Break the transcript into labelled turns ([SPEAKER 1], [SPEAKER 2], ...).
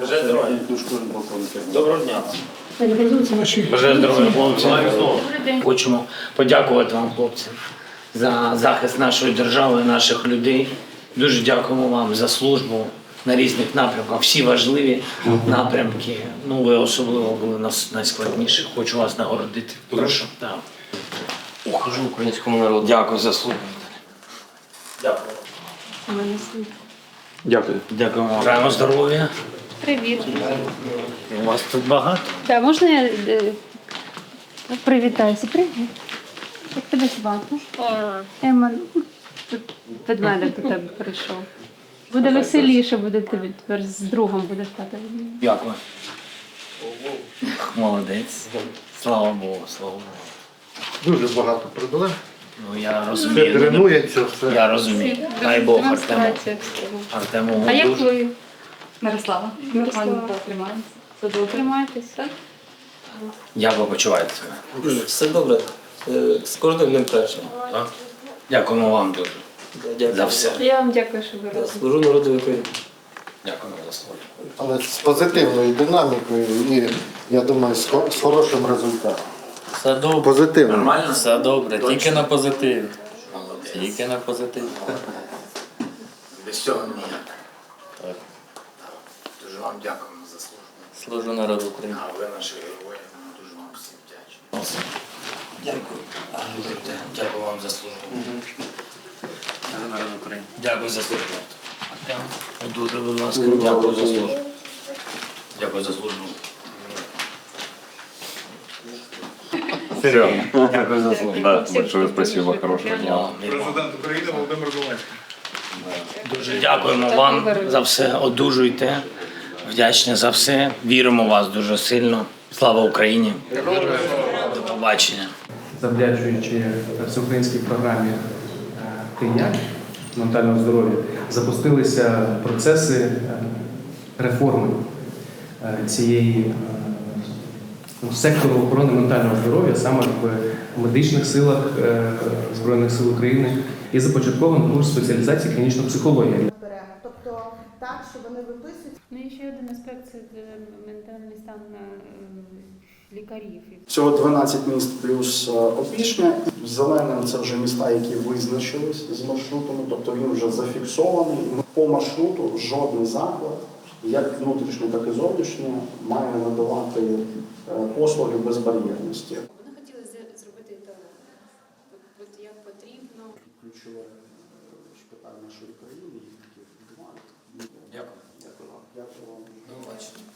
[SPEAKER 1] Бажаю здоров'я. Доброго дня. Бажаю здоров'я, хлопці. Хочемо подякувати вам, хлопці, за захист нашої держави, наших людей. Дуже дякуємо вам за службу на різних напрямках. Всі важливі напрямки. Ну, ви особливо були нас найскладніші. Хочу вас нагородити. Прошу. Так.
[SPEAKER 2] Українському народу.
[SPEAKER 1] Дякую за службу. Дякую.
[SPEAKER 3] Дякую.
[SPEAKER 1] Дякуємо. Бажаємо здоров'я.
[SPEAKER 4] Привіт.
[SPEAKER 1] У вас тут багато.
[SPEAKER 4] Да, можна я е, привітаюся? Привіт. Як тебе звати? Ема. ну, Тут від мене до тебе прийшов. Буде веселіше, буде тобі тепер з другом буде стати.
[SPEAKER 1] Дякую. Молодець. Слава Богу, слава Богу.
[SPEAKER 5] Дуже багато проблем.
[SPEAKER 1] Ну я
[SPEAKER 5] Все
[SPEAKER 1] розумію.
[SPEAKER 5] тренується, все.
[SPEAKER 1] Я розумію. Дай Бог Артему.
[SPEAKER 4] Демонстрація всього.
[SPEAKER 1] Артему
[SPEAKER 4] А як
[SPEAKER 1] дуже.
[SPEAKER 4] ви
[SPEAKER 6] Мирослава.
[SPEAKER 4] Мирослава.
[SPEAKER 6] Тримаємося.
[SPEAKER 4] Це добре тримаєтесь, так?
[SPEAKER 1] Як ви почуваєте себе?
[SPEAKER 2] Все добре. Е, З кожним днем краще.
[SPEAKER 1] Так? Дякуємо вам дуже
[SPEAKER 2] Дякую.
[SPEAKER 1] за все.
[SPEAKER 4] Я вам дякую, що ви разом.
[SPEAKER 2] Служу народу України.
[SPEAKER 1] Дякуємо за слово.
[SPEAKER 5] Але з позитивною динамікою і, я думаю, з, хо- з хорошим результатом.
[SPEAKER 7] Все добре.
[SPEAKER 5] Позитивно.
[SPEAKER 1] Нормально?
[SPEAKER 7] Все добре.
[SPEAKER 1] Точно?
[SPEAKER 7] Тільки на позитиві.
[SPEAKER 1] Молодець.
[SPEAKER 7] Тільки на позитиві.
[SPEAKER 1] Без цього ніяк. Вам дякуємо за службу.
[SPEAKER 7] Служу народу України.
[SPEAKER 1] А ви наші герої, ми дуже вам всім вдячні. Дякую. Дякую вам за службу.
[SPEAKER 7] Служу народу України.
[SPEAKER 1] Дякую за службу. Дуже, будь ласка, дякую за службу. Дякую за службу.
[SPEAKER 3] Все.
[SPEAKER 1] Дякую за службу.
[SPEAKER 3] Да, большое спасибо, хорошего дня.
[SPEAKER 1] Президент України Володимир Зеленський. Дуже дякуємо вам за все. Одужуйте. Вдячні за все. Віримо в вас дуже сильно. Слава Україні. До побачення.
[SPEAKER 8] завдячуючи всеукраїнській програмі е, ментального здоров'я, запустилися процеси е, реформи е, цієї ну, сектору охорони ментального здоров'я саме в медичних силах Збройних сил України і започаткований курс спеціалізації клінічна психологія.
[SPEAKER 9] беремо. Тобто так, що вони виписують.
[SPEAKER 4] Ну і ще один аспект це е, ментальний стан е, лікарів.
[SPEAKER 10] Всього 12 міст плюс е, Опішня. Зеленим це вже міста, які визначились з маршрутами, тобто він вже зафіксований. По маршруту жодний заклад, як внутрішній, так і зовнішній, має надавати е, послуги безбар'єрності.
[SPEAKER 6] Вони хотіли зробити як потрібно.
[SPEAKER 10] Ключове е, питання нашої країни, їх таких два.
[SPEAKER 1] Дякую.
[SPEAKER 10] Вам.
[SPEAKER 1] До.